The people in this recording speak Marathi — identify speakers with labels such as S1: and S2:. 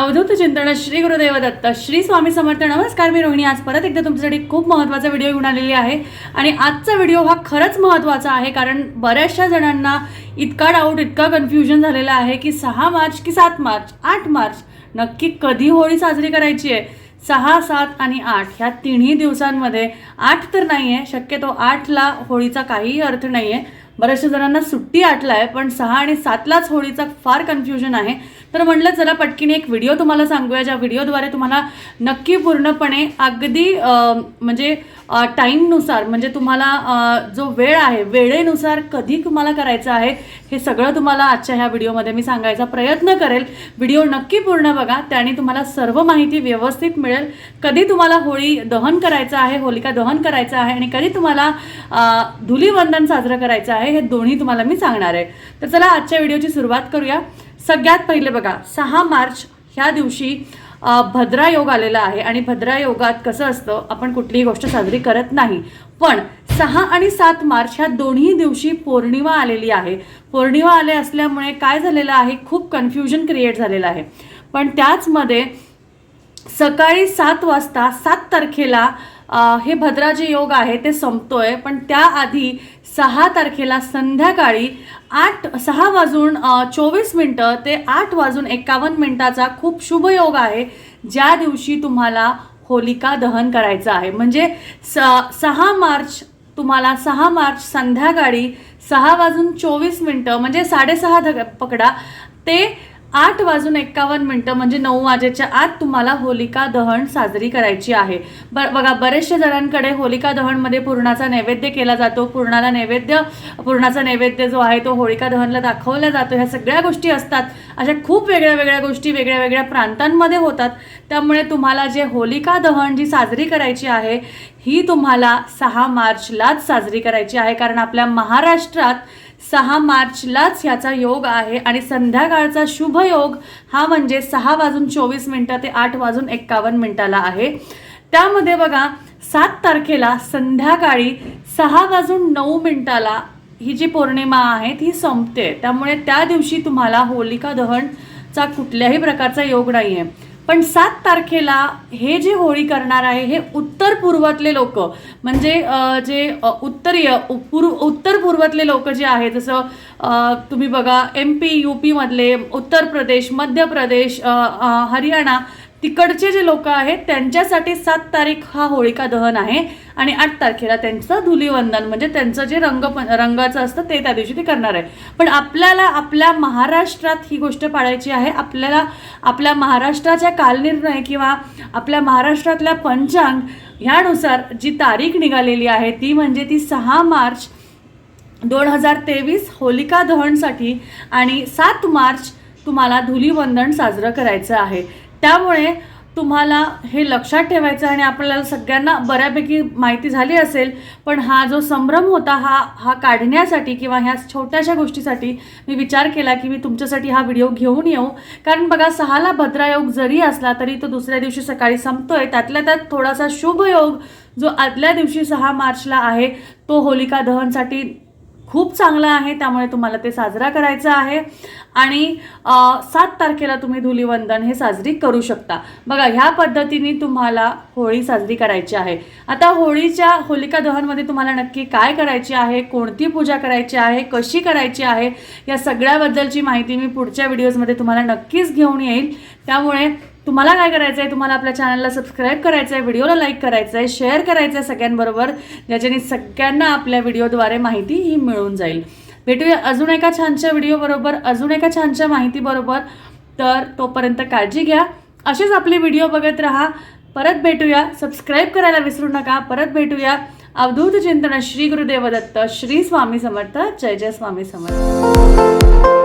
S1: अवधूत चिंतन श्री गुरुदेव दत्त श्री स्वामी समर्थ. नमस्कार मी रोहिणी. आज परत एकदा तुमच्यासाठी खूप महत्त्वाचा व्हिडिओ घेऊन आलेली आहे. आणि आजचा व्हिडिओ हा खरंच महत्त्वाचा आहे कारण बऱ्याचशा जणांना इतका डाऊट इतका कन्फ्युजन झालेला आहे की सहा मार्च की सात मार्च आठ मार्च नक्की कधी होळी साजरी करायची आहे? सहा सात आणि आठ ह्या तिन्ही दिवसांमध्ये आठ तर नाही आहे शक्यतो आठला होळीचा काहीही अर्थ नाही आहे बऱ्याचशा जणांना सुट्टी आठला आहे पण सहा आणि सातलाच होळीचा फार कन्फ्युजन आहे. तर म्हटलं चला पटकीने एक व्हिडिओ तुम्हाला सांगूया ज्या व्हिडिओद्वारे तुम्हाला नक्की पूर्णपणे अगदी म्हणजे टाईमनुसार म्हणजे तुम्हाला जो वेळ आहे वेळेनुसार कधी तुम्हाला करायचं आहे हे सगळं तुम्हाला आजच्या ह्या व्हिडिओमध्ये मी सांगायचा प्रयत्न करेल. व्हिडिओ नक्की पूर्ण बघा त्याने तुम्हाला सर्व माहिती व्यवस्थित मिळेल. कधी तुम्हाला होळी दहन करायचं आहे होलिका दहन करायचं आहे आणि कधी तुम्हाला धुलीवंदन साजरं करायचं आहे हे दोन्ही तुम्हाला मी सांगणार आहे. तर चला आजच्या व्हिडिओची सुरुवात करूया. सगळ्यात पहिले बघा सहा मार्च ह्या दिवशी भद्रा योग आलेला आहे आणि भद्रा योगात कसं असतं आपण कुठलीही गोष्ट साजरी करत नाही. पण सहा आणि सात मार्च ह्या दोन्ही दिवशी पौर्णिमा आलेली आहे. पौर्णिमा आले असल्यामुळे काय झालेलं आहे खूप कन्फ्युजन क्रिएट झालेलं आहे. पण त्याचमध्ये सकाळी सात वाजता सात तारखेला हे भद्रा जे योग आहे ते संपतोय. पण त्याआधी सहा तारखेला संध्याकाळी आठ सहा वाजून चोवीस मिनटं ते आठ वाजून एकावन्न मिनटाचा खूप शुभ योग आहे ज्या दिवशी तुम्हाला होलिका दहन करायचं आहे. म्हणजे स सहा मार्च तुम्हाला सहा मार्च संध्याकाळी सहा वाजून चोवीस मिनटं म्हणजे साडेसहा धग पकडा ते आठ वाजून एक्कावन्न मिनटं म्हणजे नऊ वाजेच्या आत तुम्हाला होलिका दहन साजरी करायची आहे. ब बघा बरेचशा जणांकडे होलिका दहनमध्ये पूर्णाचा नैवेद्य केला जातो. पूर्णाला नैवेद्य पूर्णाचा नैवेद्य जो आहे तो होलिका दहनला दाखवला जातो. ह्या सगळ्या गोष्टी असतात. अशा खूप वेगळ्या वेगळ्या गोष्टी वेगळ्या वेगळ्या प्रांतांमध्ये होतात. त्यामुळे तुम्हाला जे होलिका दहन जी साजरी करायची आहे ही तुम्हाला सहा मार्चलाच साजरी करायची आहे. कारण आपल्या महाराष्ट्रात सहा मार्चलाच ह्याचा योग आहे आणि संध्याकाळचा शुभ योग हा म्हणजे सहा वाजून चोवीस मिनटं ते आठ वाजून एक्कावन्न मिनटाला आहे. त्यामध्ये बघा सात तारखेला संध्याकाळी सहा वाजून नऊ मिनटाला ही जी पौर्णिमा आहे ती संपते. त्यामुळे त्या दिवशी तुम्हाला होलिका दहनचा कुठल्याही प्रकारचा योग नाही आहे पण सात तारखेला हे जे होळी करणार आहे हे उत्तर पूर्वातले लोक म्हणजे जे उत्तरीय पूर्व उत्तर पूर्वातले लोक जे आहे जसं तुम्ही बघा M P U पीमधले Uttar Pradesh Madhya Pradesh Haryana तिकडचे जे लोक आहेत त्यांच्यासाठी सात तारीख हा होळिका दहन आहे आणि आठ तारखेला त्यांचं धुलीवंदन म्हणजे त्यांचं जे रंग रंगाचं असतं ते त्या दिवशी ते करणार आहे. पण आपल्याला आपल्या महाराष्ट्रात ही गोष्ट पाळायची आहे. आपल्याला आपल्या महाराष्ट्राच्या कालनिर्णय किंवा आपल्या महाराष्ट्रातल्या पंचांग ह्यानुसार जी तारीख निघालेली आहे ती म्हणजे ती सहा मार्च दोन हजार तेवीस होलिका दहनसाठी आणि सात मार्च तुम्हाला धुलीवंदन साजरं करायचं आहे. त्यामुळे तुम्हाला हे लक्षात ठेवायचं आणि आपल्याला सगळ्यांना बऱ्यापैकी माहिती झाली असेल पण हा जो संभ्रम होता हा हा काढण्यासाठी किंवा ह्या छोट्याशा गोष्टीसाठी मी विचार केला की मी तुमच्यासाठी हा व्हिडिओ घेऊन येऊ. कारण बघा सहाला भद्रायोग जरी असला तरी तो दुसऱ्या दिवशी सकाळी संपतोय. त्यातल्या त्यात थोडासा शुभयोग जो आदल्या दिवशी सहा मार्चला आहे तो होलिका दहनसाठी खूप चांगला आहे त्यामुळे तुम्हाला ते साजरा करायचं आहे. आणि सात तारखेला तुम्ही धुलीवंदन हे साजरी करू शकता. बघा ह्या पद्धतीने तुम्हाला होळी साजरी करायची आहे. आता होळीच्या होलिका दहनमध्ये तुम्हाला नक्की काय करायची आहे कोणती पूजा करायची आहे कशी करायची आहे या सगळ्याबद्दलची माहिती मी पुढच्या व्हिडिओजमध्ये तुम्हाला नक्कीच घेऊन येईल. त्यामुळे तुम्हाला काय करायचं आहे तुम्हाला आपल्या चॅनलला सबस्क्राईब करायचं आहे व्हिडिओला लाईक करायचं आहे शेअर करायचं आहे सगळ्यांबरोबर ज्याच्याने सगळ्यांना आपल्या व्हिडिओद्वारे माहिती ही मिळून जाईल. भेटूया अजून एका छानशा व्हिडिओबरोबर अजून एका छानशा माहितीबरोबर तर तोपर्यंत काळजी घ्या. असेच आपले व्हिडिओ बघत राहा. परत भेटूया. सबस्क्राईब करायला विसरू नका. परत भेटूया. अवधूत चिंतन श्री गुरुदेव दत्त श्री स्वामी समर्थ जय जय स्वामी समर्थ.